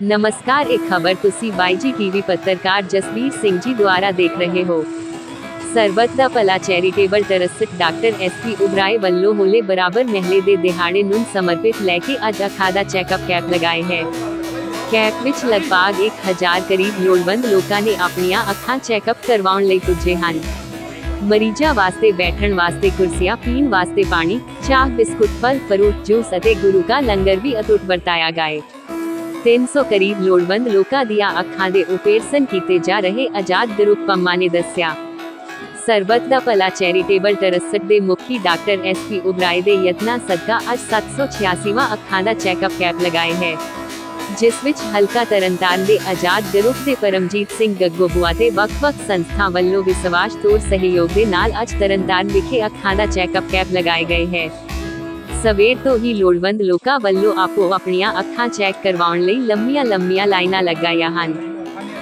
ਨਮਸਕਾਰ ਇਹ ਖਬਰ ਤੁਸੀਂ ਬਾਈਜੀ ਟੀਵੀ ਪੱਤਰਕਾਰ ਜਸਵੀਰ ਸਿੰਘ ਜੀ ਦੁਆਰਾ ਦੇਖ ਰਹੇ ਹੋ Sarbat da Bhala charitable trust doctor SP Oberoi ਵੱਲੋਂ ਹੋਲੇ ਬਰਾਬਰ ਮਹਿਲੇ ਦੇ ਦਿਹਾੜੇ ਨੂੰ ਸਮਰਪਿਤ ਲੈ ਕੇ ਅੱਜ ਅੱਖਾਂ ਦਾ ਚੈੱਕਅਪ ਕੈਂਪ ਲਗਾਏ ਹੈ ਕੈਂਪ ਵਿੱਚ ਲਗਭਗ 1000 ਕਰੀਬ ਲੋੜਵੰਦ ਲੋਕਾਂ ਨੇ ਆਪਣੀਆਂ ਅੱਖਾਂ ਚੈੱਕਅਪ ਕਰਵਾਉਣ ਲਈ ਪੁੱਜੇ ਹਨ ਮਰੀਜ਼ਾਂ ਵਾਸਤੇ ਬੈਠਣ ਵਾਸਤੇ ਕੁਰਸੀਆਂ ਪੀਣ ਵਾਸਤੇ ਪਾਣੀ ਚਾਹ ਬਿਸਕੁਟ ਫਲ ਫਰੂਟ ਜੂਸ ਅਤੇ ਗੁਰੂ ਕਾ ਲੰਗਰ ਵੀ ਅਟੁੱਟ ਵਰਤਾਇਆ ਗਏ 300 ਕਰੀਬ ਲੋੜਵੰਦ ਲੋਕਾਂ ਦੀਆਂ ਅੱਖਾਂ ਦੇ ਆਪਰੇਸ਼ਨ ਕੀਤੇ ਜਾ ਰਹੇ ਆਜ਼ਾਦ ਗਰੁੱਪ ਪੰਮਾ ਨੇ ਦੱਸਿਆ ਸਰਬੱਤ ਦਾ ਭਲਾ ਚੈਰੀਟੇਬਲ ਟਰਸਟ ਦੇ ਮੁਖੀ ਡਾਕਟਰ ਐਸਪੀ ਉਬਰਾਏ ਦੇ ਯਤਨਾਂ ਸਦਕਾ ਅੱਜ 786ਵਾਂ ਅੱਖਾਂ ਦਾ ਚੈੱਕਅਪ ਕੈਂਪ ਲਗਾਏ ਹੈ ਜਿਸ ਵਿੱਚ ਹਲਕਾ ਤਰਨਤਾਰਨ ਦੇ ਆਜ਼ਾਦ ਗਰੁੱਪ ਦੇ ਪਰਮਜੀਤ ਸਿੰਘ ਗੱਗੋਬੂਆ ਤੇ ਵੱਖ-ਵੱਖ ਸੰਸਥਾ ਵੱਲੋਂ ਵਿਸ਼ਵਾਸ ਤੌਰ ਸਹਿਯੋਗ ਦੇ ਨਾਲ ਅੱਜ ਤਰਨਤਾਰਨ ਵਿਖੇ ਅੱਖਾਂ ਦਾ ਚੈੱਕਅਪ ਕੈਂਪ ਲਗਾਏ ਗਏ ਹੈ ਸਵੇਰ ਤੋਂ ਹੀ ਲੋੜਵੰਦ ਲੋਕਾਂ ਵੱਲੋਂ ਆਪੋ ਆਪਣੀਆਂ ਅੱਖਾਂ ਚੈੱਕ ਕਰਵਾਉਣ ਲਈ ਲੰਮੀਆਂ-ਲੰਮੀਆਂ ਲਾਈਨਾਂ ਲਗਾਈਆਂ ਹਨ।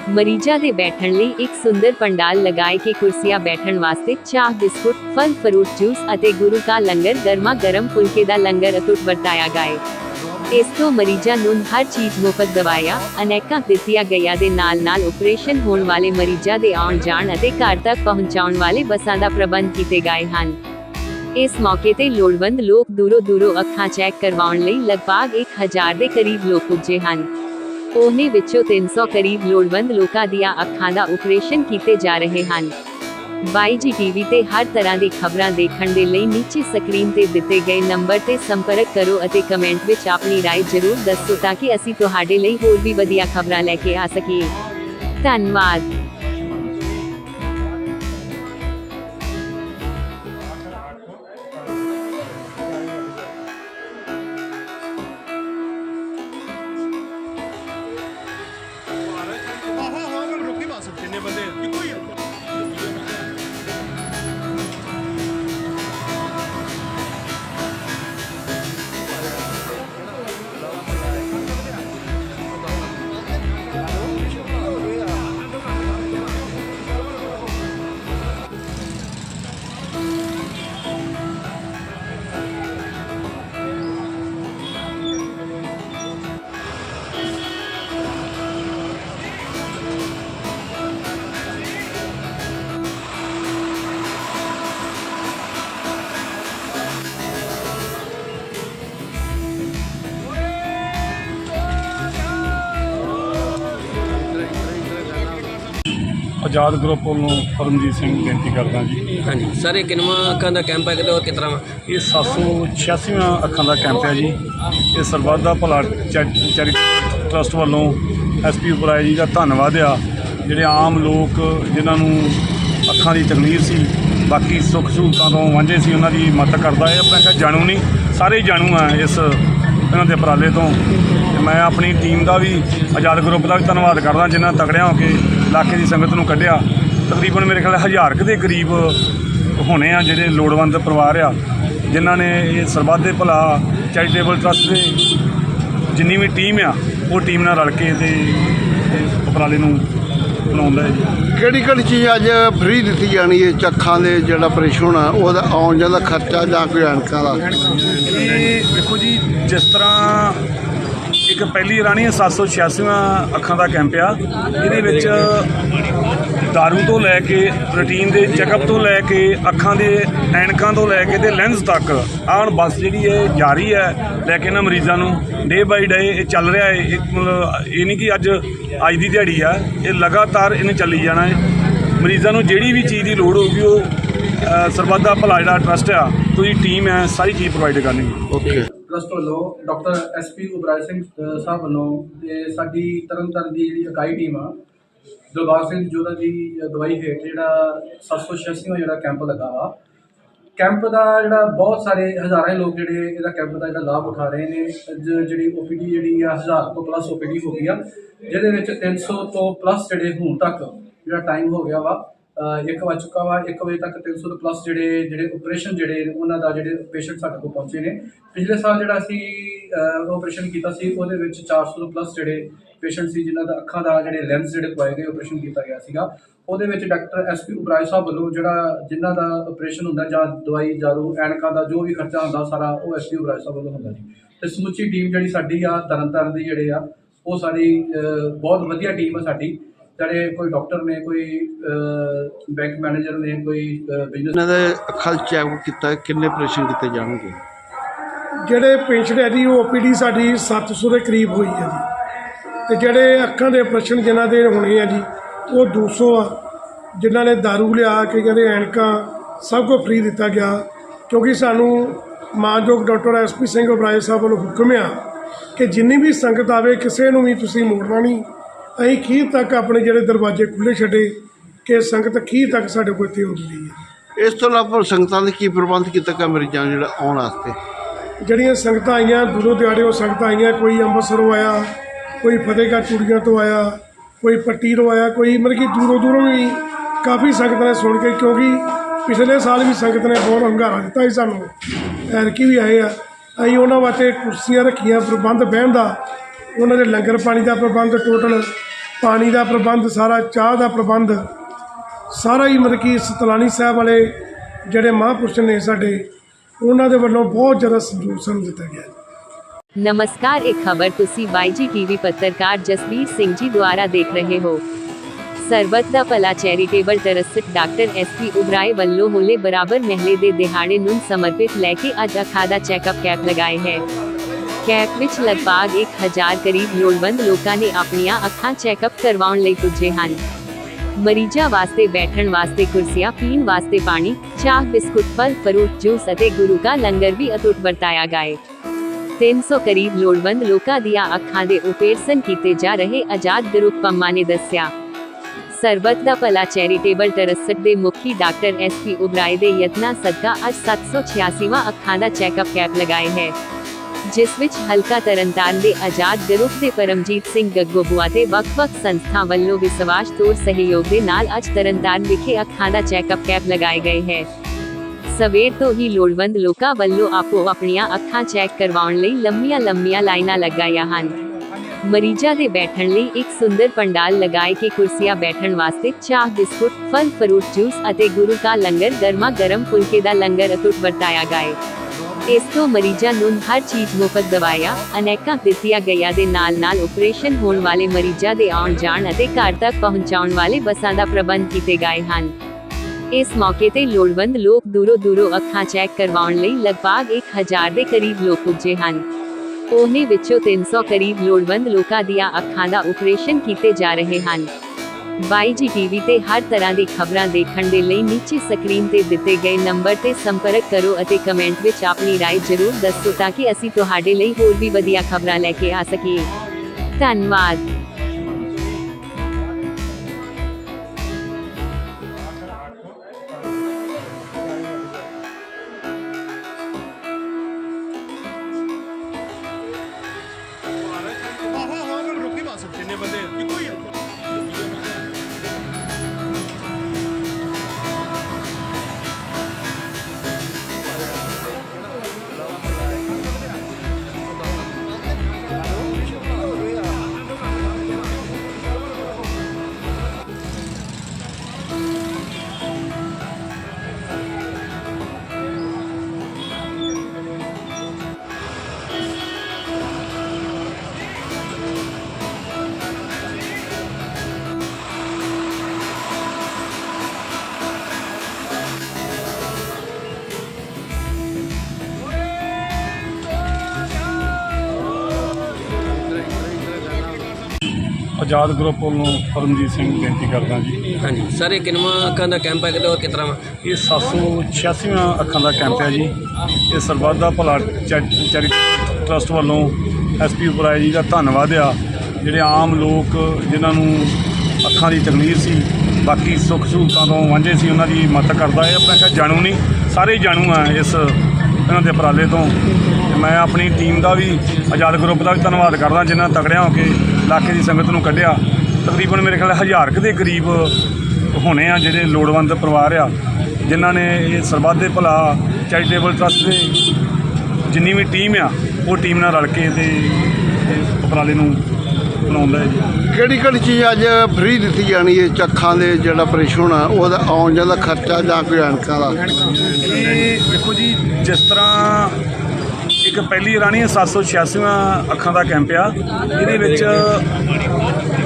ਮਰੀਜ਼ਾਂ ਦੇ ਬੈਠਣ ਲਈ ਇੱਕ ਸੁੰਦਰ ਪੰਡਾਲ ਲਗਾਏ ਕੇ ਕੁਰਸੀਆਂ ਬੈਠਣ ਵਾਸਤੇ ਚਾਹ, ਬਿਸਕੁਟ, ਫਲ ਫਰੂਟ ਜੂਸ ਅਤੇ ਗੁਰੂ ਕਾ ਲੰਗਰ, ਗਰਮਾ ਗਰਮ ਫੁਲਕੇ ਦਾ ਲੰਗਰ ਅਟੁੱਟ ਵਰਤਾਇਆ ਗਏ। ਇਸ ਤੋਂ ਮਰੀਜ਼ਾਂ ਨੂੰ ਹਰ ਚੀਜ਼ ਮੁਫਤ ਦਵਾਈਆਂ, ਅਨੇਕਾਂ ਦਿੱਤੀਆਂ ਗਈਆਂ ਦੇ ਨਾਲ-ਨਾਲ ਆਪਰੇਸ਼ਨ ਹੋਣ ਵਾਲੇ ਮਰੀਜ਼ਾਂ ਦੇ ਆਉਣ ਜਾਣ ਅਤੇ ਘਰ ਤੱਕ ਪਹੁੰਚਾਉਣ ਵਾਲੇ ਬੱਸਾਂ ਦਾ ਪ੍ਰਬੰਧ ਕੀਤੇ ਗਏ ਹਨ। ਇਸ ਮੌਕੇ ਤੇ ਲੋੜਵੰਦ ਲੋਕ ਦੂਰੋਂ ਦੂਰੋਂ ਅੱਖਾਂ ਚੈੱਕ ਕਰਵਾਉਣ ਲਈ ਲਗਭਗ 1000 ਦੇ ਕਰੀਬ ਲੋਕ ਪੁੱਜੇ ਹਨ ਉਹਨੇ ਵਿੱਚੋਂ 300 ਕਰੀਬ ਲੋੜਵੰਦ ਲੋਕਾਂ ਦੀਆਂ ਅੱਖਾਂ ਦਾ ਆਪਰੇਸ਼ਨ ਕੀਤੇ ਜਾ ਰਹੇ ਹਨ ਬਾਈਜੀ ਟੀਵੀ ਤੇ ਹਰ ਤਰ੍ਹਾਂ ਦੀ ਖਬਰਾਂ ਦੇਖਣ ਦੇ ਲਈ ਨੀਚੇ ਸਕਰੀਨ ਤੇ ਦਿੱਤੇ ਗਏ ਨੰਬਰ ਤੇ ਸੰਪਰਕ ਕਰੋ ਅਤੇ ਕਮੈਂਟ ਵਿੱਚ ਆਪਣੀ رائے ਜ਼ਰੂਰ ਦੱਸੋ ਤਾਂ ਕਿ ਅਸੀਂ ਤੁਹਾਡੇ ਲਈ ਹੋਰ ਵੀ ਵਧੀਆ ਖਬਰਾਂ ਲੈ ਕੇ ਆ ਸਕੀਏ ਧੰਨਵਾਦ ਆਜ਼ਾਦ ਗਰੁੱਪ ਵੱਲੋਂ ਪਰਮਜੀਤ ਸਿੰਘ ਬੇਨਤੀ ਕਰਦਾ ਜੀ। ਹਾਂਜੀ। ਸਰ ਇਹ ਕਿੰਨਵਾਂ ਅੱਖਾਂ ਦਾ ਕੈਂਪ ਹੈ ਕਿਤੇ ਹੋਰ ਕਿਸ ਤਰ੍ਹਾਂ ਵਾ? ਇਹ 786ਵਾਂ ਅੱਖਾਂ ਦਾ ਕੈਂਪ ਹੈ ਜੀ। ਇਹ ਸਰਬੱਤ ਦਾ ਭਲਾ ਚੈਰਿਟੀ ਟਰਸਟ ਵੱਲੋਂ ਐਸਪੀ ਉਪਰਾਏ ਜੀ ਦਾ ਧੰਨਵਾਦ ਆ। ਜਿਹੜੇ ਆਮ ਲੋਕ ਜਿਨ੍ਹਾਂ ਨੂੰ ਅੱਖਾਂ ਦੀ ਤਕਲੀਫ ਸੀ ਬਾਕੀ ਸੁੱਖ ਸਹੂਲਤਾਂ ਤੋਂ ਵਾਂਝੇ ਸੀ ਉਹਨਾਂ ਦੀ ਮਦਦ ਕਰਦਾ ਹੈ। ਆਪਣਾ ਖਿਆਲ ਜਾਣੂ ਨਹੀਂ ਸਾਰੇ ਜਾਣੂ ਆ ਇਸ ਇਹਨਾਂ ਦੇ ਉਪਰਾਲੇ ਤੋਂ। ਤੇ ਮੈਂ ਆਪਣੀ ਟੀਮ ਦਾ ਵੀ ਆਜ਼ਾਦ ਗਰੁੱਪ ਦਾ ਵੀ ਧੰਨਵਾਦ ਕਰਦਾ ਜਿਨ੍ਹਾਂ ਤਕੜਿਆਂ ਹੋ ਕੇ ਇਲਾਕੇ ਦੀ ਸੰਗਤ ਨੂੰ ਕੱਢਿਆ। ਤਕਰੀਬਨ ਮੇਰੇ ਖਿਆਲ ਹਜ਼ਾਰ ਕੁ ਦੇ ਕਰੀਬ ਹੋਣੇ ਆ ਜਿਹੜੇ ਲੋੜਵੰਦ ਪਰਿਵਾਰ ਆ ਜਿਨ੍ਹਾਂ ਨੇ ਇਹ ਸਰਬੱਤ ਦੇ ਭਲਾ ਚੈਰੀਟੇਬਲ ਟਰਸਟ ਦੇ ਜਿੰਨੀ ਵੀ ਟੀਮ ਆ ਉਹ ਟੀਮ ਨਾਲ ਰਲ ਕੇ ਤੇ ਉਪਰਾਲੇ ਨੂੰ ਬਣਾਉਂਦਾ ਹੈ ਕਿਹੜੀ ਕਿਹੜੀ ਚੀਜ਼ ਅੱਜ ਫ੍ਰੀ ਦਿੱਤੀ ਜਾਣੀ ਹੈ? ਚੱਖਾਂ ਦੇ ਜਿਹੜਾ ਆਪਰੇਸ਼ਨ ਆ ਉਹਦਾ ਆਉਣ ਜਾਣ ਦਾ ਖਰਚਾ ਜਾਂ ਕੋਈ ਐਨਕਾਂ ਦਾ? ਇਹ ਵੇਖੋ ਜੀ ਜਿਸ ਤਰ੍ਹਾਂ ਇੱਕ ਪਹਿਲੀ ਰਾਣੀ 786ਵਾਂ ਅੱਖਾਂ ਦਾ ਕੈਂਪ ਆ। ਇਹਦੇ ਵਿੱਚ ਦਾਰੂ ਤੋਂ ਲੈ ਕੇ ਰੂਟੀਨ ਦੇ ਚੈੱਕਅਪ ਤੋਂ ਲੈ ਕੇ ਅੱਖਾਂ ਦੇ ਐਨਕਾਂ ਤੋਂ ਲੈ ਕੇ ਤੇ ਲੈਂਸ ਤੱਕ ਆਹ ਬੱਸ ਜਿਹੜੀ ਹੈ ਜਾਰੀ ਹੈ ਲੈ ਕੇ ਇਹਨਾਂ ਮਰੀਜ਼ਾਂ ਨੂੰ। ਡੇ ਬਾਈ ਡੇ ਇਹ ਚੱਲ ਰਿਹਾ ਹੈ। ਇਹ ਮਤਲਬ ਇਹ ਨਹੀਂ ਕਿ ਅੱਜ ਅੱਜ ਦੀ ਦਿਹਾੜੀ ਆ। ਇਹ ਲਗਾਤਾਰ ਇਹਨੇ ਚੱਲੀ ਜਾਣਾ ਹੈ। ਮਰੀਜ਼ਾਂ ਨੂੰ ਜਿਹੜੀ ਵੀ ਚੀਜ਼ ਦੀ ਲੋੜ ਹੋਊਗੀ ਉਹ ਅ, ਸਰਬੱਤ ਦਾ ਭਲਾ ਜਿਹੜਾ ਟਰਸਟ ਆ ਤੁਸੀਂ ਟੀਮ ਹੈ ਸਾਰੀ ਚੀਜ਼ ਪ੍ਰੋਵਾਈਡ ਕਰਨੀ। ਓਕੇ ਟਰਸਟ ਵੱਲੋਂ ਡਾਕਟਰ ਐਸਪੀ ਉਬਰਾਜ ਸਿੰਘ ਸਾਹਿਬ ਵੱਲੋਂ, ਤੇ ਸਾਡੀ ਤਰਨਤਾਰਨ ਦੀ ਜਿਹੜੀ ਇਕਾਈ ਟੀਮ ਆ ਦਿਲਬਾਗ ਸਿੰਘ ਜੋਧਾ ਦੀ ਦਵਾਈ ਹੇਠ ਜਿਹੜਾ 786ਵਾਂ ਜਿਹੜਾ ਕੈਂਪ ਲੱਗਾ ਵਾ। ਕੈਂਪ ਦਾ ਜਿਹੜਾ ਬਹੁਤ ਸਾਰੇ ਹਜ਼ਾਰਾਂ ਲੋਕ ਜਿਹੜੇ ਇਹਦਾ ਕੈਂਪ ਦਾ ਜਿਹੜਾ ਲਾਭ ਉਠਾ ਰਹੇ ਨੇ। ਅੱਜ ਜਿਹੜੀ ਓਪੀਡੀ ਜਿਹੜੀ ਆ, ਹਜ਼ਾਰ ਤੋਂ ਪਲੱਸ ਓਪੀਡੀ ਹੋ ਗਈ ਆ, ਜਿਹਦੇ ਵਿੱਚ 300 ਤੋਂ ਪਲੱਸ ਜਿਹੜੇ ਹੁਣ ਤੱਕ ਜਿਹੜਾ ਟਾਈਮ ਹੋ ਗਿਆ ਵਾ ਅ, ਇੱਕ ਵੱਜ ਚੁੱਕਾ ਵਾ 1 ਵਜੇ ਤੱਕ 300 ਤੋਂ ਪਲੱਸ ਜਿਹੜੇ ਜਿਹੜੇ ਆਪਰੇਸ਼ਨ ਜਿਹੜੇ ਨੇ, ਉਹਨਾਂ ਦਾ ਜਿਹੜੇ ਪੇਸ਼ੈਂਟ ਸਾਡੇ ਕੋਲ ਪਹੁੰਚੇ ਨੇ। ਪਿਛਲੇ ਸਾਲ ਜਿਹੜਾ ਅਸੀਂ ਆਪਰੇਸ਼ਨ ਕੀਤਾ ਸੀ ਉਹਦੇ ਵਿੱਚ 400 ਤੋਂ ਪਲੱਸ ਜਿਹੜੇ ਪੇਸ਼ੈਂਟ ਸੀ ਜਿਨ੍ਹਾਂ ਦਾ ਅੱਖਾਂ ਦਾ ਜਿਹੜੇ ਲੈਂਸ ਜਿਹੜੇ ਪਵਾਏ ਗਏ ਆਪਰੇਸ਼ਨ ਕੀਤਾ ਗਿਆ ਸੀਗਾ। ਉਹਦੇ ਵਿੱਚ ਡਾਕਟਰ ਐਸਪੀ ਉਬਰਾਏ ਸਾਹਿਬ ਵੱਲੋਂ ਜਿਹੜਾ ਜਿਨ੍ਹਾਂ ਦਾ ਆਪਰੇਸ਼ਨ ਹੁੰਦਾ ਜਾਂ ਦਵਾਈ ਦਾਰੂ ਐਨਕਾਂ ਦਾ ਜੋ ਵੀ ਖਰਚਾ ਹੁੰਦਾ ਸਾਰਾ ਉਹ ਐਸਪੀ ਉਬਰਾਏ ਸਾਹਿਬ ਵੱਲੋਂ ਹੁੰਦਾ ਜੀ। ਤੇ ਸਮੁੱਚੀ ਟੀਮ ਜਿਹੜੀ ਸਾਡੀ ਆ ਤਰਨਤਾਰਨ ਦੀ ਜਿਹੜੇ ਆ ਉਹ ਸਾਰੀ ਬਹੁਤ ਵਧੀਆ ਟੀਮ ਆ ਸਾਡੀ। ਜਿਹੜੇ ਕੋਈ ਡਾਕਟਰ ਨੇ ਕੋਈ ਬੈਂਕ ਮੈਨੇਜਰ ਨੇ ਕੋਈ ਬਿਜ਼ਨਸ ਇਹਨਾਂ ਦੇ ਅੱਖਾਂ ਚੈੱਕ ਕੀਤਾ ਕਿੰਨੇ ਆਪਰੇਸ਼ਨ ਕੀਤੇ ਜਾਣਗੇ? ਜਿਹੜੇ ਪੇਸ਼ੈਂਟ ਹੈ ਜੀ ਉਹ ਓਪੀਡੀ ਸਾਡੀ 700 ਦੇ ਕਰੀਬ ਹੋਈ ਹੈ ਜੀ। ਤੇ ਜਿਹੜੇ ਅੱਖਾਂ ਦੇ ਆਪਰੇਸ਼ਨ ਜਿਨ੍ਹਾਂ ਦੇ ਹੋਣੇ ਆ ਜੀ ਉਹ 200 ਆ। ਜਿਨ੍ਹਾਂ ਨੇ दारू ਲਿਆ ਕੇ ਕਹਿੰਦੇ ਐਨਕਾਂ ਸਭ ਕੁਝ ਫ੍ਰੀ ਦਿੱਤਾ ਗਿਆ। ਕਿਉਂਕਿ ਸਾਨੂੰ ਮਾਨਯੋਗ ਡਾਕਟਰ ਐਸਪੀ ਸਿੰਘ ਉਬਰਾਏ ਸਾਹਿਬ ਵੱਲੋਂ ਹੁਕਮ ਆ ਕਿ ਜਿੰਨੀ ਵੀ ਸੰਗਤ ਆਵੇ ਕਿਸੇ ਨੂੰ ਵੀ ਤੁਸੀਂ ਮੋੜਨਾ ਨਹੀਂ ਅਸੀਂ ਖੀਰ ਤੱਕ ਆਪਣੇ ਜਿਹੜੇ ਦਰਵਾਜ਼ੇ ਖੁੱਲ੍ਹੇ ਛੱਡੇ ਕਿ ਸੰਗਤ ਖੀਰ ਤੱਕ ਸਾਡੇ ਕੋਲ ਇੱਥੇ ਹੁੰਦੀ ਹੈ। ਇਸ ਤੋਂ ਇਲਾਵਾ ਸੰਗਤਾਂ ਦੇ ਕੀ ਪ੍ਰਬੰਧ ਕੀਤਾ ਗਿਆ ਮਰੀਜ਼ਾਂ ਨੂੰ ਜਿਹੜਾ ਆਉਣ ਵਾਸਤੇ? ਜਿਹੜੀਆਂ ਸੰਗਤਾਂ ਆਈਆਂ ਦੂਰੋਂ ਦਿਹਾੜਿਓਂ ਸੰਗਤਾਂ ਆਈਆਂ ਕੋਈ ਅੰਮ੍ਰਿਤਸਰੋਂ ਆਇਆ ਕੋਈ ਫਤਿਹਗੜ੍ਹ ਚੂੜੀਆਂ ਤੋਂ ਆਇਆ ਕੋਈ ਪੱਟੀ ਤੋਂ ਆਇਆ ਕੋਈ ਮਤਲਬ ਕਿ ਦੂਰੋਂ ਦੂਰੋਂ ਵੀ ਕਾਫੀ ਸੰਗਤਾਂ ਨੇ ਸੁਣ ਕੇ ਕਿਉਂਕਿ ਪਿਛਲੇ ਸਾਲ ਵੀ ਸੰਗਤ ਨੇ ਬਹੁਤ ਹੰਗਾਰਾ ਦਿੱਤਾ ਸੀ ਸਾਨੂੰ। ਐਰਕੀ ਵੀ ਆਏ ਆ। ਅਸੀਂ ਉਹਨਾਂ ਵਾਸਤੇ ਕੁਰਸੀਆਂ ਰੱਖੀਆਂ ਪ੍ਰਬੰਧ ਬਹਿਣ ਦਾ ਉਹਨਾਂ ਦੇ ਲੰਗਰ ਪਾਣੀ ਦਾ ਪ੍ਰਬੰਧ ਟੋਟਲ ਪਾਣੀ ਦਾ ਪ੍ਰਬੰਧ, ਸਾਰਾ ਚਾਹ ਦਾ ਪ੍ਰਬੰਧ, ਸਾਰਾ ਹੀ ਮਤਲਬ ਕਿ ਸਤਲਾਨੀ ਸਾਹਿਬ ਵਾਲੇ ਜਿਹੜੇ ਮਹਾਂਪੁਰਸ਼ ਨੇ ਸਾਡੇ, ਉਹਨਾਂ ਦੇ ਵੱਲੋਂ ਬਹੁਤ ਜ਼ਿਆਦਾ ਸਹਿਯੋਗ ਸਾਨੂੰ ਦਿੱਤਾ ਗਿਆ। ਨਮਸਕਾਰ ਇੱਕ ਖਬਰ ਤੁਸੀਂ ਬਾਈਜੀ ਟੀਵੀ ਪੱਤਰਕਾਰ ਜਸਵੀਰ ਸਿੰਘ ਜੀ ਦੁਆਰਾ ਦੇਖ ਰਹੇ ਹੋ। Sarbat da Bhala charitable trust doctor SP Oberoi ਵੱਲੋਂ ਹੋਲੇ ਬਰਾਬਰ ਮਹਿਲੇ ਦੇ ਦਿਹਾੜੇ ਨੂੰ ਸਮਰਪਿਤ ਲੈ ਕੇ ਅੱਜ ਅੱਖਾਂ ਚੈੱਕਅਪ ਕੈਂਪ ਲਗਾਏ ਹੈ। ਕੈਂਪ ਵਿੱਚ ਲਗਭਗ 1000 ਕਰੀਬ ਲੋੜਵੰਦ ਲੋਕਾਂ ਨੇ ਆਪਣੀਆਂ ਅੱਖਾਂ ਚੈੱਕਅਪ ਕਰਵਾਉਣ ਲਈ ਪੁੱਜੇ ਹਨ। ਮਰੀਜ਼ਾਂ ਵਾਸਤੇ ਬੈਠਣ ਵਾਸਤੇ ਕੁਰਸੀਆਂ, ਪੀਣ ਵਾਸਤੇ ਪਾਣੀ, ਚਾਹ, ਬਿਸਕੁਟ, ਫਲ, ਫਰੂਟ, ਜੂਸ ਅਤੇ ਗੁਰੂ ਕਾ ਲੰਗਰ ਵੀ ਅਟੁੱਟ ਵਰਤਾਇਆ ਗਏ 300 ਕਰੀਬ ਲੋੜਵੰਦ ਲੋਕਾਂ ਦੀਆਂ ਅੱਖਾਂ ਦੇ ਆਪਰੇਸ਼ਨ ਕੀਤੇ ਜਾ ਰਹੇ ਆਜ਼ਾਦ ਗਰੁੱਪ ਪੰਮਾ ਨੇ ਦੱਸਿਆ। ਸਰਬਤ ਦਾ ਭਲਾ ਚੈਰੀਟੇਬਲ ਟਰਸਟ ਦੇ ਮੁਖੀ ਡਾਕਟਰ ਐਸਪੀ ਉਬਰਾਏ ਦੇ ਯਤਨਾ ਸਦਕਾ ਅੱਜ 786ਵਾਂ ਅੱਖਾਂ ਦਾ ਚੈੱਕਅਪ ਕੈਂਪ ਲਗਾਏ ਹੈ। ਜਿਸ ਵਿੱਚ ਹਲਕਾ ਤਰਨਤਾਰਨ ਦੇ ਆਜ਼ਾਦ ਗਰੁੱਪ ਦੇ ਪਰਮਜੀਤ ਸਿੰਘ ਗੱਗੋਬੂਆ ਤੇ ਵੱਖ-ਵੱਖ ਸੰਸਥਾ ਵੱਲੋਂ ਵਿਸ਼ਵਾਸ ਤੌਰ ਸਹਿਯੋਗ ਦੇ ਨਾਲ ਅੱਜ ਤਰਨਤਾਰਨ ਵਿਖੇ ਅੱਖਾਂ ਦਾ ਚੈੱਕਅਪ ਕੈਂਪ ਲਗਾਏ ਗਏ ਹੈ। ਸਵੇਰ ਤੋਂ ਹੀ ਲੋੜਵੰਦ ਲੋਕਾਂ ਵੱਲੋਂ ਆਪੋ ਆਪਣੀਆਂ ਅੱਖਾਂ ਚੈੱਕ ਕਰਵਾਉਣ ਲਈ ਲੰਮੀਆਂ-ਲੰਮੀਆਂ ਲਾਈਨਾਂ ਲਗਾਈਆਂ ਹਨ। ਮਰੀਜ਼ਾਂ ਦੇ ਬੈਠਣ ਲਈ ਇੱਕ ਸੁੰਦਰ ਪੰਡਾਲ ਲਗਾਏ ਕੇ ਕੁਰਸੀਆਂ ਬੈਠਣ ਵਾਸਤੇ ਚਾਹ, ਬਿਸਕੁਟ, ਫਲ ਫਰੂਟ ਜੂਸ ਅਤੇ ਗੁਰੂ ਕਾ ਲੰਗਰ ਗਰਮਾ ਗਰਮ ਫੁਲਕੇ ਦਾ ਲੰਗਰ ਅਟੁੱਟ ਵਰਤਾਇਆ ਗਏ। ਇਸ ਮਰੀਜ਼ਾਂ ਨੂੰ ਹਰ ਚੀਜ਼ ਮੁਫਤ ਦਵਾਈਆਂ ਅਨੇਕਾਂ ਦਿੱਤੀਆਂ ਗਈਆਂ ਦੇ ਨਾਲ ਨਾਲ ਆਪਰੇਸ਼ਨ ਹੋਣ ਵਾਲੇ ਮਰੀਜ਼ਾਂ ਦੇ ਆਉਣ ਜਾਣ ਅਤੇ ਘਰ ਤੱਕ ਪਹੁੰਚਾਉਣ ਵਾਲੇ ਬੱਸਾਂ ਦਾ ਪ੍ਰਬੰਧ ਕੀਤੇ ਗਏ ਹਨ। ਇਸ ਮੌਕੇ ਤੇ ਲੋੜਵੰਦ ਲੋਕ ਦੂਰੋਂ ਦੂਰੋਂ ਅੱਖਾਂ ਚੈੱਕ ਕਰਵਾਉਣ ਲਈ ਲਗਭਗ 1000 ਦੇ ਕਰੀਬ ਲੋਕ ਪੁੱਜੇ ਹਨ। ਉਹਨੇ ਵਿੱਚੋਂ 300 ਕਰੀਬ ਲੋੜਵੰਦ ਲੋਕਾਂ ਦੀਆਂ ਅੱਖਾਂ ਦਾ ਆਪਰੇਸ਼ਨ ਕੀਤੇ ਜਾ ਰਹੇ ਹਨ। ਬਾਈਜੀ ਟੀਵੀ ਤੇ ਹਰ ਤਰ੍ਹਾਂ ਦੀ ਖਬਰਾਂ ਦੇਖਣ ਦੇ ਲਈ ਨੀਚੇ ਸਕਰੀਨ ਤੇ ਦਿੱਤੇ ਗਏ ਨੰਬਰ ਤੇ ਸੰਪਰਕ ਕਰੋ ਅਤੇ ਕਮੈਂਟ ਵਿੱਚ ਆਪਣੀ رائے ਜ਼ਰੂਰ ਦੱਸੋ ਤਾਂ ਕਿ ਅਸੀਂ ਤੁਹਾਡੇ ਲਈ ਹੋਰ ਵੀ ਵਧੀਆ ਖਬਰਾਂ ਲੈ ਕੇ ਆ ਸਕੀਏ ਧੰਨਵਾਦ ਆਜ਼ਾਦ ਗਰੁੱਪ ਵੱਲੋਂ ਪਰਮਜੀਤ ਸਿੰਘ ਬੇਨਤੀ ਕਰਦਾ ਜੀ। ਹਾਂਜੀ। ਸਰ ਇਹ ਕਿੰਨਵਾਂ ਅੱਖਾਂ ਦਾ ਕੈਂਪ ਹੈ ਕਿਤੇ ਕਿਸ ਤਰ੍ਹਾਂ ਵਾ? ਇਹ 786ਵਾਂ ਅੱਖਾਂ ਦਾ ਕੈਂਪ ਹੈ ਜੀ। ਇਹ ਸਰਬੱਤ ਦਾ ਭਲਾ ਚੈਰੀਟੇਬਲ ਟਰਸਟ ਵੱਲੋਂ ਐਸਪੀ ਉਪਰਾਏ ਜੀ ਦਾ ਧੰਨਵਾਦ ਆ। ਜਿਹੜੇ ਆਮ ਲੋਕ ਜਿਨ੍ਹਾਂ ਨੂੰ ਅੱਖਾਂ ਦੀ ਤਕਲੀਫ ਸੀ ਬਾਕੀ ਸੁੱਖ ਸਹੂਲਤਾਂ ਤੋਂ ਵਾਂਝੇ ਸੀ ਉਹਨਾਂ ਦੀ ਮਦਦ ਕਰਦਾ ਹੈ। ਆਪਣਾ ਖਿਆਲ ਜਾਣੂ ਨਹੀਂ ਸਾਰੇ ਜਾਣੂ ਆ ਇਸ ਇਹਨਾਂ ਦੇ ਉਪਰਾਲੇ ਤੋਂ। ਤੇ ਮੈਂ ਆਪਣੀ ਟੀਮ ਦਾ ਵੀ, ਆਜ਼ਾਦ ਗਰੁੱਪ ਦਾ ਵੀ ਧੰਨਵਾਦ ਕਰਦਾ ਜਿਨ੍ਹਾਂ ਤਕੜਿਆਂ ਹੋ ਕੇ ਇਲਾਕੇ ਦੀ ਸੰਗਤ ਨੂੰ ਕੱਢਿਆ। ਤਕਰੀਬਨ ਮੇਰੇ ਖਿਆਲ ਹਜ਼ਾਰ ਕੁ ਦੇ ਕਰੀਬ ਹੋਣੇ ਆ ਜਿਹੜੇ ਲੋੜਵੰਦ ਪਰਿਵਾਰ ਆ, ਜਿਨ੍ਹਾਂ ਨੇ ਇਹ ਸਰਬੱਤ ਦੇ ਭਲਾ ਚੈਰੀਟੇਬਲ ਟਰਸਟ ਦੇ ਜਿੰਨੀ ਵੀ ਟੀਮ ਆ, ਉਹ ਟੀਮ ਨਾਲ ਰਲ ਕੇ ਤੇ ਉਪਰਾਲੇ ਨੂੰ ਬਣਾਉਂਦਾ ਹੈ ਜੀ। ਕਿਹੜੀ ਕਿਹੜੀ ਚੀਜ਼ ਅੱਜ ਫ੍ਰੀ ਦਿੱਤੀ ਜਾਣੀ ਹੈ? ਚੱਖਾਂ ਦੇ ਜਿਹੜਾ ਆਪਰੇਸ਼ਨ ਆ, ਉਹਦਾ ਆਉਣ ਜਾਣ ਖਰਚਾ ਜਾਂ ਕੋਈ ਐਨਕਾਂ ਦਾ? ਇਹ ਵੇਖੋ ਜੀ ਜਿਸ ਤਰ੍ਹਾਂ ਇੱਕ ਪਹਿਲੀ ਰਾਣੀ 786ਵਾਂ ਅੱਖਾਂ ਦਾ ਕੈਂਪ ਆ ਇਹਦੇ ਵਿੱਚ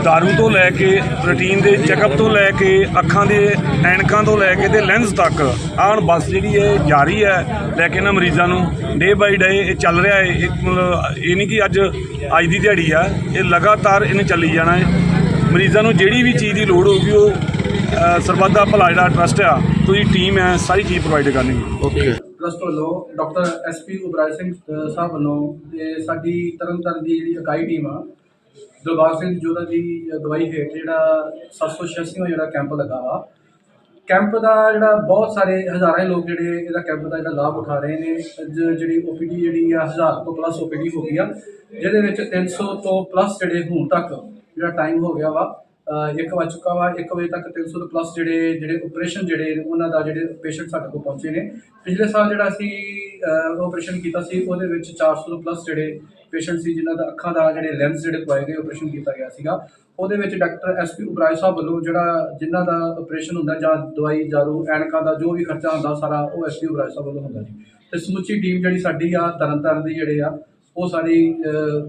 ਦਾਰੂ ਤੋਂ ਲੈ ਕੇ ਰੂਟੀਨ ਦੇ ਚੈੱਕਅਪ ਤੋਂ ਲੈ ਕੇ ਅੱਖਾਂ ਦੇ ਐਨਕਾਂ ਤੋਂ ਲੈ ਕੇ ਤੇ ਲੈਂਸ ਤੱਕ ਆਣ ਬੱਸ ਜਿਹੜੀ ਹੈ ਜਾਰੀ ਹੈ ਲੈ ਕੇ ਇਹਨਾਂ ਮਰੀਜ਼ਾਂ ਨੂੰ ਡੇ ਬਾਈ ਡੇ ਇਹ ਚੱਲ ਰਿਹਾ ਹੈ ਇਹ ਮਤਲਬ ਇਹ ਨਹੀਂ ਕਿ ਅੱਜ ਅੱਜ ਦੀ ਦਿਹਾੜੀ ਆ ਇਹ ਲਗਾਤਾਰ ਇਹਨੇ ਚੱਲੀ ਜਾਣਾ ਹੈ। ਮਰੀਜ਼ਾਂ ਨੂੰ ਜਿਹੜੀ ਵੀ ਚੀਜ਼ ਦੀ ਲੋੜ ਹੋਊਗੀ ਉਹ ਅ, ਸਰਬੱਤ ਦਾ ਭਲਾ ਜਿਹੜਾ ਟਰਸਟ ਆ ਉਹਦੀ ਟੀਮ ਹੈ ਸਾਰੀ ਚੀਜ਼ ਪ੍ਰੋਵਾਈਡ ਕਰਨਗੀ। ਓਕੇ ਟਰਸਟ ਵੱਲੋਂ ਡਾਕਟਰ ਐਸਪੀ ਉਬਰਾਜ ਸਿੰਘ ਸਾਹਿਬ ਵੱਲੋਂ ਤੇ ਸਾਡੀ ਤਰਨਤਾਰਨ ਦੀ ਜਿਹੜੀ ਇਕਾਈ ਟੀਮ ਆ ਦਿਲਬਾਗ ਸਿੰਘ ਜੋਧਾ ਦੀ ਅਗਵਾਈ ਹੇਠ ਜਿਹੜਾ 786ਵਾਂ ਜਿਹੜਾ ਕੈਂਪ ਲੱਗਾ ਵਾ। ਕੈਂਪ ਦਾ ਜਿਹੜਾ ਬਹੁਤ ਸਾਰੇ ਹਜ਼ਾਰਾਂ ਹੀ ਲੋਕ ਜਿਹੜੇ ਇਹਦਾ ਕੈਂਪ ਦਾ ਜਿਹੜਾ ਲਾਭ ਉਠਾ ਰਹੇ ਨੇ। ਅੱਜ ਜਿਹੜੀ ਓਪੀਡੀ ਜਿਹੜੀ ਆ 1000 ਤੋਂ ਪਲੱਸ ਓਪੀਡੀ ਹੋ ਗਈ ਆ ਜਿਹਦੇ ਵਿੱਚ 300 ਤੋਂ ਪਲੱਸ ਜਿਹੜੇ ਹੁਣ ਤੱਕ ਜਿਹੜਾ ਟਾਈਮ ਹੋ ਗਿਆ ਵਾ ਇੱਕ ਵੱਜ ਚੁੱਕਾ ਵਾ 1 ਵਜੇ ਤੱਕ 300 ਤੋਂ ਪਲੱਸ ਜਿਹੜੇ ਜਿਹੜੇ ਆਪਰੇਸ਼ਨ ਜਿਹੜੇ ਨੇ, ਉਹਨਾਂ ਦਾ ਜਿਹੜੇ ਪੇਸ਼ੈਂਟ ਸਾਡੇ ਕੋਲ ਪਹੁੰਚੇ ਨੇ। ਪਿਛਲੇ ਸਾਲ ਜਿਹੜਾ ਅਸੀਂ ਆਪਰੇਸ਼ਨ ਕੀਤਾ ਸੀ ਉਹਦੇ ਵਿੱਚ 400 ਤੋਂ ਪਲੱਸ ਜਿਹੜੇ ਪੇਸ਼ੈਂਟ ਸੀ ਜਿਨ੍ਹਾਂ ਦਾ ਅੱਖਾਂ ਦਾ ਜਿਹੜੇ ਲੈਂਸ ਜਿਹੜੇ ਪਵਾਏ ਗਏ ਆਪਰੇਸ਼ਨ ਕੀਤਾ ਗਿਆ ਸੀਗਾ। ਉਹਦੇ ਵਿੱਚ ਡਾਕਟਰ ਐਸਪੀ ਉਬਰਾਏ ਸਾਹਿਬ ਵੱਲੋਂ ਜਿਹੜਾ ਜਿਨ੍ਹਾਂ ਦਾ ਆਪਰੇਸ਼ਨ ਹੁੰਦਾ ਜਾਂ ਦਵਾਈ ਦਾਰੂ ਐਨਕਾਂ ਦਾ ਜੋ ਵੀ ਖਰਚਾ ਹੁੰਦਾ ਸਾਰਾ ਉਹ ਐਸਪੀ ਉਬਰਾਏ ਸਾਹਿਬ ਵੱਲੋਂ ਹੁੰਦਾ ਜੀ। ਤੇ ਸਮੁੱਚੀ ਟੀਮ ਜਿਹੜੀ ਸਾਡੀ ਆ ਤਰਨਤਾਰਨ ਦੀ ਜਿਹੜੇ ਆ ਉਹ ਸਾਡੀ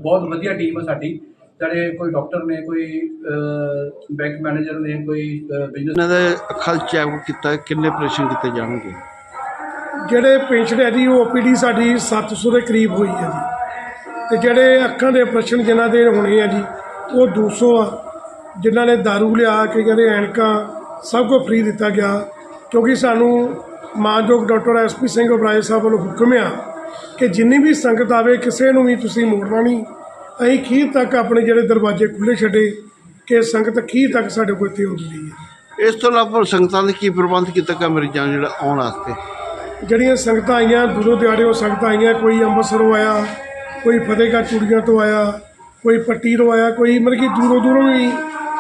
ਬਹੁਤ ਵਧੀਆ ਟੀਮ ਆ ਸਾਡੀ। ਜਿਹੜੇ ਕੋਈ ਡਾਕਟਰ ਨੇ ਕੋਈ ਬੈਂਕ ਮੈਨੇਜਰ ਨੇ ਕੋਈ ਬਿਜ਼ਨਸ ਇਹਨਾਂ ਦੇ ਅੱਖਾਂ ਚੈੱਕ ਕੀਤਾ ਕਿੰਨੇ ਆਪਰੇਸ਼ਨ ਕੀਤੇ ਜਾਣਗੇ? ਜਿਹੜੇ ਪੇਸ਼ੈਂਟ ਹੈ ਜੀ ਉਹ ਓਪੀਡੀ ਸਾਡੀ 700 ਦੇ ਕਰੀਬ ਹੋਈ ਹੈ ਜੀ। ਤੇ ਜਿਹੜੇ ਅੱਖਾਂ ਦੇ ਆਪਰੇਸ਼ਨ ਜਿਨ੍ਹਾਂ ਦੇ ਹੋਣੇ ਆ ਜੀ ਉਹ 200 ਆ। ਜਿਨ੍ਹਾਂ ਨੇ दारू ਲਿਆ ਕੇ ਜਿਹੜੇ ਐਨਕਾਂ ਸਭ ਕੁਝ ਫ੍ਰੀ ਦਿੱਤਾ ਗਿਆ। ਕਿਉਂਕਿ ਸਾਨੂੰ ਮਾਨਯੋਗ ਡਾਕਟਰ ਐਸਪੀ ਸਿੰਘ ਉਬਰਾਏ ਸਾਹਿਬ ਵੱਲੋਂ ਹੁਕਮ ਆ ਕਿ ਜਿੰਨੀ ਵੀ ਸੰਗਤ ਆਵੇ ਕਿਸੇ ਨੂੰ ਵੀ ਤੁਸੀਂ ਮੋੜਨਾ ਨਹੀਂ। ਅਸੀਂ ਖੀਰ ਤੱਕ ਆਪਣੇ ਜਿਹੜੇ ਦਰਵਾਜ਼ੇ ਖੁੱਲ੍ਹੇ ਛੱਡੇ ਕਿ ਸੰਗਤ ਖੀਰ ਤੱਕ ਸਾਡੇ ਕੋਲ ਇੱਥੇ ਰਹੀ ਹੈ। ਇਸ ਤੋਂ ਇਲਾਵਾ ਸੰਗਤਾਂ ਦੇ ਕੀ ਪ੍ਰਬੰਧ ਕੀਤਾ ਗਿਆ ਮਰੀਜ਼ਾਂ ਨੂੰ ਜਿਹੜਾ ਆਉਣ ਵਾਸਤੇ? ਜਿਹੜੀਆਂ ਸੰਗਤਾਂ ਆਈਆਂ ਦੂਰੋਂ ਦਿਹਾੜਿਓਂ ਸੰਗਤਾਂ ਆਈਆਂ ਕੋਈ ਅੰਮ੍ਰਿਤਸਰੋਂ ਆਇਆ ਕੋਈ ਫਤਿਹਗੜ੍ਹ ਚੂੜੀਆਂ ਤੋਂ ਆਇਆ ਕੋਈ ਪੱਟੀ ਤੋਂ ਆਇਆ ਕੋਈ ਮਤਲਬ ਕਿ ਦੂਰੋਂ ਦੂਰੋਂ ਵੀ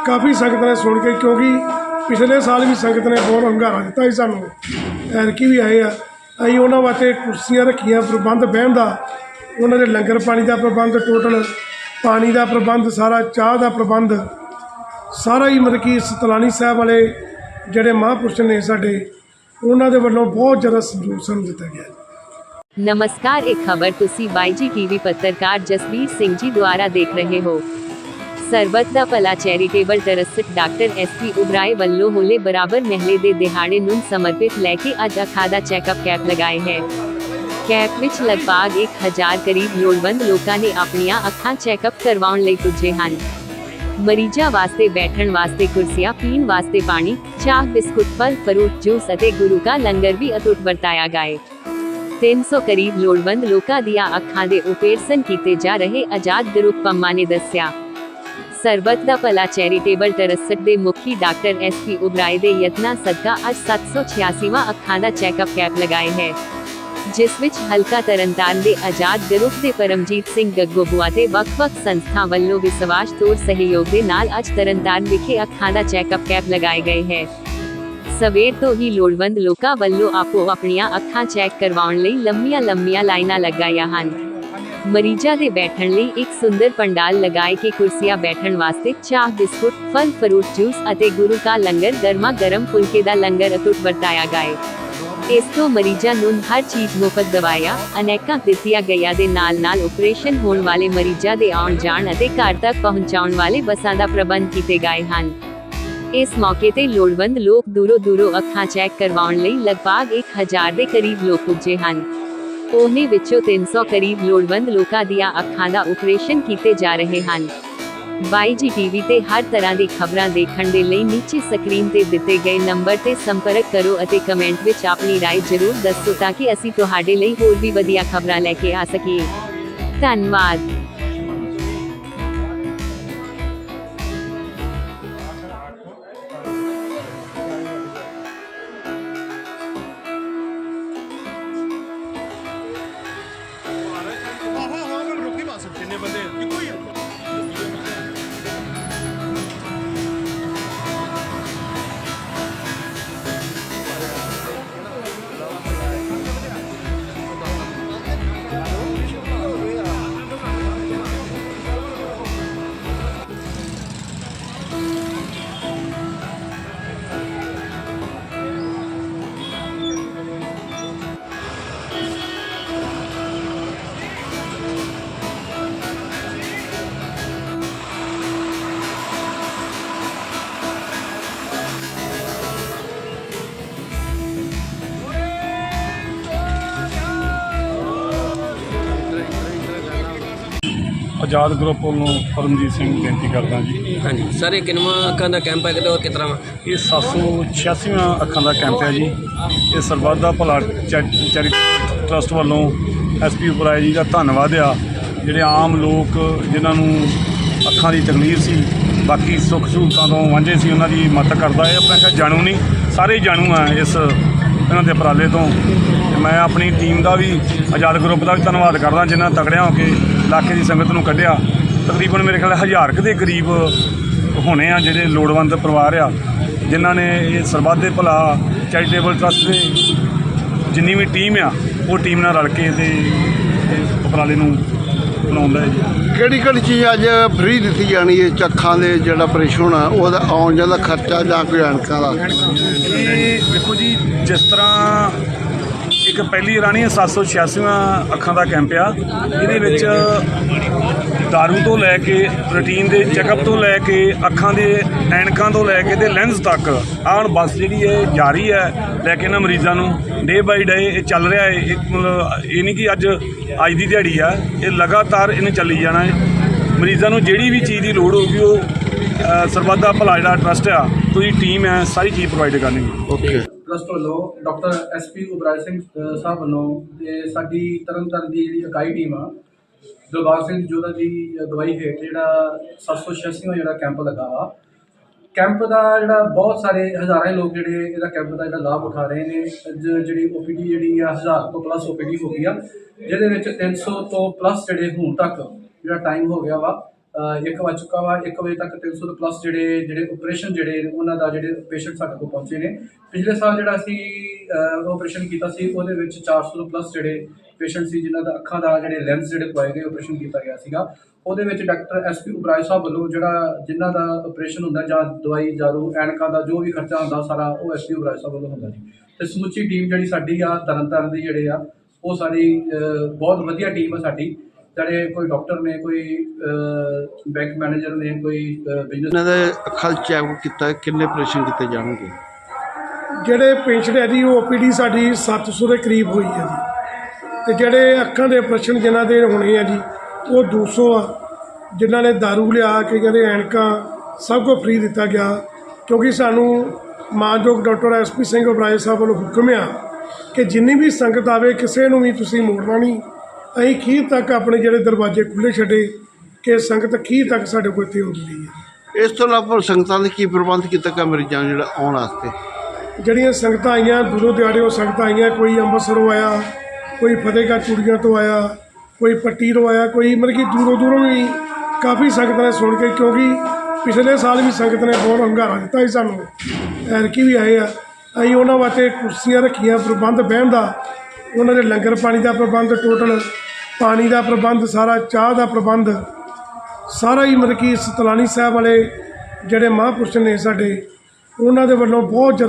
ਕਾਫੀ ਸੰਗਤਾਂ ਨੇ ਸੁਣ ਕੇ ਕਿਉਂਕਿ ਪਿਛਲੇ ਸਾਲ ਵੀ ਸੰਗਤ ਨੇ ਬਹੁਤ ਹੰਗਾਰਾ ਦਿੱਤਾ ਸੀ ਸਾਨੂੰ। ਐਰਕੀ ਵੀ ਆਏ ਆ। ਅਸੀਂ ਉਹਨਾਂ ਵਾਸਤੇ ਕੁਰਸੀਆਂ ਰੱਖੀਆਂ ਪ੍ਰਬੰਧ ਬਹਿਣ ਦਾ। ਉਹਨਾਂ ਦੇ ਲੰਗਰ ਪਾਣੀ ਦਾ ਪ੍ਰਬੰਧ ਟੋਟਲ ਪਾਣੀ ਦਾ ਪ੍ਰਬੰਧ, ਸਾਰਾ ਚਾਹ ਦਾ ਪ੍ਰਬੰਧ, ਸਾਰਾ ਹੀ ਮਤਲਬ ਕਿ ਸਤਲਾਨੀ ਸਾਹਿਬ ਵਾਲੇ ਜਿਹੜੇ ਮਹਾਂਪੁਰਸ਼ ਨੇ ਸਾਡੇ, ਉਹਨਾਂ ਦੇ ਵੱਲੋਂ ਬਹੁਤ ਜ਼ਿਆਦਾ ਸਹਿਯੋਗ ਸਾਨੂੰ ਦਿੱਤਾ ਗਿਆ ਨਮਸਕਾਰ, ਇਹ ਖਬਰ ਤੁਸੀਂ ਬਾਈਜੀ ਟੀਵੀ ਪੱਤਰਕਾਰ ਜਸਵੀਰ ਸਿੰਘ ਜੀ ਦੁਆਰਾ ਦੇਖ ਰਹੇ ਹੋ। Sarbat da Bhala charitable trust doctor SP Oberoi ਵੱਲੋਂ ਹੋਲੇ ਬਰਾਬਰ ਮਹਿਲੇ ਦੇ ਦਿਹਾੜੇ ਨੂੰ ਸਮਰਪਿਤ ਲੈ ਕੇ ਅੱਜ ਅੱਖਾਂ ਚੈੱਕਅਪ ਕੈਂਪ ਲਗਾਏ ਹੈ। ਕੈਪ ਵਿੱਚ ਲਗਭਗ 1000 ਕਰੀਬ ਲੋੜਵੰਦ ਲੋਕਾਂ ਨੇ ਆਪਣੀਆਂ ਅੱਖਾਂ ਚੈੱਕਅਪ ਕਰਵਾਉਣ ਲਈ ਪੁੱਜੇ ਹਨ। ਮਰੀਜ਼ਾਂ ਵਾਸਤੇ ਬੈਠਣ ਵਾਸਤੇ ਕੁਰਸੀਆਂ, ਪੀਣ ਵਾਸਤੇ ਪਾਣੀ, ਚਾਹ, ਬਿਸਕੁਟ, ਫਲ ਫਰੂਟ ਜੂਸ ਅਤੇ ਗੁਰੂ ਕਾ ਲੰਗਰ ਵੀ ਅਟੁੱਟ ਵਰਤਾਇਆ ਗਏ। 300 ਕਰੀਬ ਲੋੜਵੰਦ ਲੋਕਾਂ ਦੀਆਂ ਅੱਖਾਂ ਦੇ ਆਪਰੇਸ਼ਨ ਕੀਤੇ ਜਾ ਰਹੇ ਆਜ਼ਾਦ ਗਰੁੱਪ ਪੰਮਾ ਨੇ ਦੱਸਿਆ। ਸਰਬਤ ਦਾ ਭਲਾ ਚੈਰੀਟੇਬਲ ਟਰਸਟ ਦੇ ਮੁਖੀ ਡਾਕਟਰ ਐਸਪੀ ਉਬਰਾਏ ਦੇ ਯਤਨਾ ਸਦਕਾ ਅੱਜ 786ਵਾਂ ਅੱਖਾਂ ਦਾ ਚੈੱਕਅਪ ਕੈਂਪ ਲਗਾਏ ਹੈ। ਜਿਸ ਵਿੱਚ ਹਲਕਾ ਤਰਨਤਾਰਨ ਦੇ ਆਜ਼ਾਦ ਗਰੁੱਪ ਦੇ ਪਰਮਜੀਤ ਸਿੰਘ ਗੱਗੋਬੂਆ ਤੇ ਵੱਖ-ਵੱਖ ਸੰਸਥਾ ਵੱਲੋਂ ਵਿਸ਼ਵਾਸ ਤੌਰ ਸਹਿਯੋਗ ਦੇ ਨਾਲ ਅੱਜ ਤਰਨਤਾਰਨ ਵਿਖੇ ਅੱਖਾਂ ਦਾ ਚੈੱਕਅਪ ਕੈਂਪ ਲਗਾਏ ਗਏ ਹੈ ਸਵੇਰ ਤੋਂ ਹੀ ਲੋੜਵੰਦ ਲੋਕਾਂ ਵੱਲੋਂ ਆਪੋ ਆਪਣੀਆਂ ਅੱਖਾਂ ਚੈੱਕ ਕਰਵਾਉਣ ਲਈ ਲੰਮੀਆਂ-ਲੰਮੀਆਂ ਲਾਈਨਾਂ ਲਗਾਈਆਂ ਹਨ ਮਰੀਜ਼ਾਂ ਦੇ ਬੈਠਣ ਲਈ ਇੱਕ ਸੁੰਦਰ ਪੰਡਾਲ ਲਗਾਏ ਕੇ ਕੁਰਸੀਆਂ ਬੈਠਣ ਵਾਸਤੇ ਚਾਹ ਬਿਸਕੁਟ ਫਲ ਫਰੂਟ ਜੂਸ ਅਤੇ ਗੁਰੂ ਕਾ ਲੰਗਰ ਗਰਮਾ ਗਰਮ ਫੁਲਕੇ ਦਾ ਲੰਗਰ ਅਟੁੱਟ ਵਰਤਾਇਆ ਗਏ ਇਸ ਮਰੀਜ਼ਾਂ ਨੂੰ ਹਰ ਚੀਜ਼ ਮੁਫਤ ਦਵਾਈਆਂ, ਅਨੇਕਾਂ ਦਿੱਤੀਆਂ ਗਈਆਂ ਦੇ ਨਾਲ-ਨਾਲ ਆਪਰੇਸ਼ਨ ਹੋਣ ਵਾਲੇ ਮਰੀਜ਼ਾਂ ਦੇ ਆਉਣ ਜਾਣ ਅਤੇ ਘਰ ਤੱਕ ਪਹੁੰਚਾਉਣ ਵਾਲੇ ਬੱਸਾਂ ਦਾ ਪ੍ਰਬੰਧ ਕੀਤੇ ਗਏ ਹਨ। ਇਸ ਮੌਕੇ ਤੇ ਲੋੜਵੰਦ ਲੋਕ ਦੂਰੋਂ ਦੂਰੋਂ ਅੱਖਾਂ ਚੈੱਕ ਕਰਵਾਉਣ ਲਈ ਲਗਭਗ 1000 ਦੇ ਕਰੀਬ ਲੋਕ ਪੁੱਜੇ ਹਨ। ਉਹਨੇ ਵਿੱਚੋਂ 300 ਕਰੀਬ ਲੋੜਵੰਦ ਲੋਕਾਂ ਦੀਆਂ ਅੱਖਾਂ ਦਾ ਆਪਰੇਸ਼ਨ ਕੀਤੇ ਜਾ ਰਹੇ ਹਨ। ਬਾਈਜੀ ਟੀਵੀ ਤੇ ਹਰ ਤਰ੍ਹਾਂ ਦੀ ਖਬਰਾਂ ਦੇਖਣ ਦੇ ਲਈ ਨੀਚੇ ਸਕਰੀਨ ਤੇ ਦਿੱਤੇ ਗਏ ਨੰਬਰ ਤੇ ਸੰਪਰਕ ਕਰੋ ਅਤੇ ਕਮੈਂਟ ਵਿੱਚ ਆਪਣੀ رائے ਜ਼ਰੂਰ ਦੱਸੋ ਤਾਂ ਕਿ ਅਸੀਂ ਤੁਹਾਡੇ ਲਈ ਹੋਰ ਵੀ ਵਧੀਆ ਖਬਰਾਂ ਲੈ ਕੇ ਆ ਸਕੀਏ ਧੰਨਵਾਦ ਆਜ਼ਾਦ ਗਰੁੱਪ ਵੱਲੋਂ ਪਰਮਜੀਤ ਸਿੰਘ ਬੇਨਤੀ ਕਰਦਾ ਜੀ। ਹਾਂਜੀ। ਸਰ ਇਹ ਕਿੰਨਵਾਂ ਅੱਖਾਂ ਦਾ ਕੈਂਪ ਹੈ ਕਿਤੇ ਹੋਰ ਕਿਸ ਤਰ੍ਹਾਂ ਵਾ? ਇਹ 786ਵਾਂ ਅੱਖਾਂ ਦਾ ਕੈਂਪ ਹੈ ਜੀ। ਇਹ ਸਰਬੱਤ ਦਾ ਭਲਾ ਚੈਰੀਟੇਬਲ ਟਰਸਟ ਵੱਲੋਂ ਐਸਪੀ ਉਪਰਾਏ ਜੀ ਦਾ ਧੰਨਵਾਦ ਆ। ਜਿਹੜੇ ਆਮ ਲੋਕ ਜਿਨ੍ਹਾਂ ਨੂੰ ਅੱਖਾਂ ਦੀ ਤਕਲੀਫ ਸੀ ਬਾਕੀ ਸੁੱਖ ਸਹੂਲਤਾਂ ਤੋਂ ਵਾਂਝੇ ਸੀ ਉਹਨਾਂ ਦੀ ਮਦਦ ਕਰਦਾ ਹੈ। ਆਪਣਾ ਜਾਣੂ ਨਹੀਂ ਸਾਰੇ ਜਾਣੂ ਆ ਇਸ ਇਹਨਾਂ ਦੇ ਉਪਰਾਲੇ ਤੇ। ਮੈਂ ਆਪਣੀ ਟੀਮ ਦਾ ਵੀ ਆਜ਼ਾਦ ਗਰੁੱਪ ਦਾ ਵੀ ਧੰਨਵਾਦ ਕਰਦਾ ਜਿਨ੍ਹਾਂ ਤਗੜਿਆਂ ਹੋ ਕੇ ਇਲਾਕੇ ਦੀ ਸੰਗਤ ਨੂੰ ਕੱਢਿਆ। ਤਕਰੀਬਨ ਮੇਰੇ ਖਿਆਲ ਹਜ਼ਾਰ ਕੁ ਦੇ ਕਰੀਬ ਹੋਣੇ ਆ ਜਿਹੜੇ ਲੋੜਵੰਦ ਪਰਿਵਾਰ ਆ ਜਿਨ੍ਹਾਂ ਨੇ ਇਹ ਸਰਬੱਤ ਦੇ ਭਲਾ ਚੈਰੀਟੇਬਲ ਟਰਸਟ ਦੇ ਜਿੰਨੀ ਵੀ ਟੀਮ ਆ ਉਹ ਟੀਮ ਨਾਲ ਰਲ ਕੇ ਤੇ ਉਪਰਾਲੇ ਨੂੰ ਬਣਾਉਂਦਾ ਹੈ ਜੀ। ਕਿਹੜੀ ਕਿਹੜੀ ਚੀਜ਼ ਅੱਜ ਫ੍ਰੀ ਦਿੱਤੀ ਜਾਣੀ ਹੈ ਚੱਖਾਂ ਦੇ ਜਿਹੜਾ ਆਪਰੇਸ਼ਨ ਆ ਉਹਦਾ ਆਉਣ ਜਾਣ ਦਾ ਖਰਚਾ ਜਾਂ ਕੋਈ ਐਨਕਾਂ ਦਾ? ਵੇਖੋ ਜੀ ਜਿਸ ਤਰ੍ਹਾਂ ਇੱਕ ਪਹਿਲੀ ਰਾਣੀ 786ਵਾਂ ਅੱਖਾਂ ਦਾ ਕੈਂਪ ਆ। ਇਹਦੇ ਵਿੱਚ ਦਾਰੂ ਤੋਂ ਲੈ ਕੇ ਰੂਟੀਨ ਦੇ ਚੈੱਕਅਪ ਤੋਂ ਲੈ ਕੇ ਅੱਖਾਂ ਦੇ ਐਨਕਾਂ ਤੋਂ ਲੈ ਕੇ ਤੇ ਲੈਂਸ ਤੱਕ ਆਣ ਬੱਸ ਜਿਹੜੀ ਹੈ ਜਾਰੀ ਹੈ। ਲੈ ਕੇ ਨਾ ਮਰੀਜ਼ਾਂ ਨੂੰ। ਡੇ ਬਾਈ ਡੇ ਇਹ ਚੱਲ ਰਿਹਾ ਹੈ। ਇਹ ਮਤਲਬ ਇਹ ਨਹੀਂ ਕਿ ਅੱਜ ਅੱਜ ਦੀ ਦਿਹਾੜੀ ਆ। ਇਹ ਲਗਾਤਾਰ ਇਹਨੇ ਚੱਲੀ ਜਾਣਾ ਹੈ। ਮਰੀਜ਼ਾਂ ਨੂੰ ਜਿਹੜੀ ਵੀ ਚੀਜ਼ ਦੀ ਲੋੜ ਹੋਊਗੀ ਉਹ ਅ, ਸਰਬੱਤ ਦਾ ਭਲਾ ਜਿਹੜਾ ਟਰਸਟ ਆ ਤੁਸੀਂ ਟੀਮ ਹੈ ਸਾਰੀ ਚੀਜ਼ ਪ੍ਰੋਵਾਈਡ ਕਰਨੀ। ਓਕੇ ਟਰਸਟ ਵੱਲੋਂ ਡਾਕਟਰ ਐਸਪੀ ਉਬਰਾਜ ਸਿੰਘ ਸਾਹਿਬ ਵੱਲੋਂ, ਤੇ ਸਾਡੀ ਤਰਨਤਾਰਨ ਦੀ ਜਿਹੜੀ ਇਕਾਈ ਟੀਮ ਆ, ਦਿਲਬਾਗ ਸਿੰਘ ਜੋਧਾ ਦੀ ਦਵਾਈ ਹੇਠ ਜਿਹੜਾ 786ਵਾਂ ਜਿਹੜਾ ਕੈਂਪ ਲੱਗਾ ਵਾ। ਕੈਂਪ ਦਾ ਜਿਹੜਾ ਬਹੁਤ ਸਾਰੇ ਹਜ਼ਾਰਾਂ ਲੋਕ ਜਿਹੜੇ ਇਹਦਾ ਕੈਂਪ ਦਾ ਜਿਹੜਾ ਲਾਭ ਉਠਾ ਰਹੇ ਨੇ। ਅੱਜ ਜਿਹੜੀ ਓਪੀਡੀ ਜਿਹੜੀ ਆ, ਹਜ਼ਾਰ ਤੋਂ ਪਲੱਸ ਓਪੀਡੀ ਹੋ ਗਈ ਆ, ਜਿਹਦੇ ਵਿੱਚ 300 ਤੋਂ ਪਲੱਸ ਜਿਹੜੇ ਹੁਣ ਤੱਕ ਜਿਹੜਾ ਟਾਈਮ ਹੋ ਗਿਆ ਵਾ ਇੱਕ ਵੱਜ ਚੁੱਕਾ ਵਾ 1 ਵਜੇ ਤੱਕ 300 ਤੋਂ ਪਲੱਸ ਜਿਹੜੇ ਜਿਹੜੇ ਆਪਰੇਸ਼ਨ ਜਿਹੜੇ ਉਹਨਾਂ ਦਾ ਜਿਹੜੇ ਪੇਸ਼ੈਂਟ ਸਾਡੇ ਕੋਲ ਪਹੁੰਚੇ ਨੇ। ਪਿਛਲੇ ਸਾਲ ਜਿਹੜਾ ਅਸੀਂ ਆਪਰੇਸ਼ਨ ਕੀਤਾ ਸੀ, ਉਹਦੇ ਵਿੱਚ 400 ਤੋਂ ਪਲੱਸ ਜਿਹੜੇ ਪੇਸ਼ੈਂਟ ਸੀ, ਜਿਨ੍ਹਾਂ ਦਾ ਅੱਖਾਂ ਦਾ ਜਿਹੜੇ ਲੈਂਸ ਜਿਹੜੇ ਪਵਾਏ ਗਏ ਆਪਰੇਸ਼ਨ ਕੀਤਾ ਗਿਆ ਸੀਗਾ। ਉਹਦੇ ਵਿੱਚ ਡਾਕਟਰ ਐਸਪੀ ਉਬਰਾਏ ਸਾਹਿਬ ਵੱਲੋਂ ਜਿਹੜਾ, ਜਿਨ੍ਹਾਂ ਦਾ ਆਪਰੇਸ਼ਨ ਹੁੰਦਾ ਜਾਂ ਦਵਾਈ ਦਾਰੂ ਐਨਕਾਂ ਦਾ ਜੋ ਵੀ ਖਰਚਾ ਹੁੰਦਾ ਸਾਰਾ, ਉਹ ਐਸਪੀ ਉਬਰਾਏ ਸਾਹਿਬ ਵੱਲੋਂ ਹੁੰਦਾ ਜੀ। ਤੇ ਸਮੁੱਚੀ ਟੀਮ ਜਿਹੜੀ ਸਾਡੀ ਆ, ਤਰਨਤਾਰਨ ਦੀ ਜਿਹੜੇ ਆ, ਉਹ ਸਾਡੀ ਬਹੁਤ ਵਧੀਆ ਟੀਮ ਆ ਸਾਡੀ। ਜਿਹੜੇ ਕੋਈ ਡਾਕਟਰ ਨੇ ਕੋਈ ਬੈਂਕ ਮੈਨੇਜਰ ਨੇ ਕੋਈ ਬਿਜ਼ਨਸ ਇਹਨਾਂ ਦੇ ਅੱਖਾਂ ਚੈੱਕ ਕੀਤਾ ਕਿੰਨੇ ਆਪਰੇਸ਼ਨ ਕੀਤੇ ਜਾਣਗੇ? ਜਿਹੜੇ ਪੇਸ਼ੈਂਟ ਹੈ ਜੀ ਉਹ ਓਪੀਡੀ ਸਾਡੀ 700 ਦੇ ਕਰੀਬ ਹੋਈ ਹੈ ਜੀ। ਤੇ ਜਿਹੜੇ ਅੱਖਾਂ ਦੇ ਆਪਰੇਸ਼ਨ ਜਿਨ੍ਹਾਂ ਦੇ ਹੋਣੇ ਆ ਜੀ ਉਹ 200 ਆ। ਜਿਨ੍ਹਾਂ ਨੇ दारू ਲਿਆ ਕੇ ਕਹਿੰਦੇ ਐਨਕਾਂ ਸਭ ਕੁਝ ਫ੍ਰੀ ਦਿੱਤਾ ਗਿਆ। ਕਿਉਂਕਿ ਸਾਨੂੰ ਮਾਨਯੋਗ ਡਾਕਟਰ ਐਸਪੀ ਸਿੰਘ ਉਬਰਾਏ ਸਾਹਿਬ ਵੱਲੋਂ ਹੁਕਮ ਆ ਕਿ ਜਿੰਨੀ ਵੀ ਸੰਗਤ ਆਵੇ ਕਿਸੇ ਨੂੰ ਵੀ ਤੁਸੀਂ ਮੋੜਨਾ ਨਹੀਂ ਅਸੀਂ ਖੀਰ ਤੱਕ ਆਪਣੇ ਜਿਹੜੇ ਦਰਵਾਜ਼ੇ ਖੁੱਲੇ ਛੱਡੇ ਕਿ ਸੰਗਤ ਖੀਰ ਤੱਕ ਸਾਡੇ ਕੋਲ ਇੱਥੇ ਆਉਂਦੀ ਹੈ। ਇਸ ਤੋਂ ਇਲਾਵਾ ਸੰਗਤਾਂ ਦੇ ਕੀ ਪ੍ਰਬੰਧ ਕੀਤਾ ਗਿਆ ਮਰੀਜ਼ਾਂ ਨੂੰ ਜਿਹੜਾ ਆਉਣ ਵਾਸਤੇ? ਜਿਹੜੀਆਂ ਸੰਗਤਾਂ ਆਈਆਂ ਦੂਰੋਂ ਦਿਹਾੜਿਓਂ ਸੰਗਤਾਂ ਆਈਆਂ ਕੋਈ ਅੰਮ੍ਰਿਤਸਰੋਂ ਆਇਆ ਕੋਈ ਫਤਿਹਗੜ੍ਹ ਚੂੜੀਆਂ ਤੋਂ ਆਇਆ ਕੋਈ ਪੱਟੀ ਤੋਂ ਆਇਆ ਕੋਈ ਮਤਲਬ ਕਿ ਦੂਰੋਂ ਦੂਰੋਂ ਵੀ ਕਾਫੀ ਸੰਗਤ ਨੇ ਸੁਣ ਕੇ ਕਿਉਂਕਿ ਪਿਛਲੇ ਸਾਲ ਵੀ ਸੰਗਤ ਨੇ ਬਹੁਤ ਹੰਗਾਰਾ ਦਿੱਤਾ ਸੀ ਸਾਨੂੰ। ਐਰਕੀ ਵੀ ਆਏ ਆ। ਅਸੀਂ ਉਹਨਾਂ ਵਾਸਤੇ ਕੁਰਸੀਆਂ ਰੱਖੀਆਂ ਪ੍ਰਬੰਧ ਬਹਿਣ ਦਾ ਉਹਨਾਂ ਦੇ ਲੰਗਰ ਪਾਣੀ ਦਾ ਪ੍ਰਬੰਧ, ਟੋਟਲ ਪਾਣੀ ਦਾ ਪ੍ਰਬੰਧ, ਸਾਰਾ ਚਾਹ ਦਾ ਪ੍ਰਬੰਧ, ਸਾਰਾ ਹੀ ਮਤਲਬ ਕਿ ਸਤਲਾਨੀ ਸਾਹਿਬ ਵਾਲੇ ਜਿਹੜੇ ਮਹਾਂਪੁਰਸ਼ ਨੇ ਸਾਡੇ, ਉਹਨਾਂ ਦੇ ਵੱਲੋਂ ਬਹੁਤ ਜ਼ਿਆਦਾ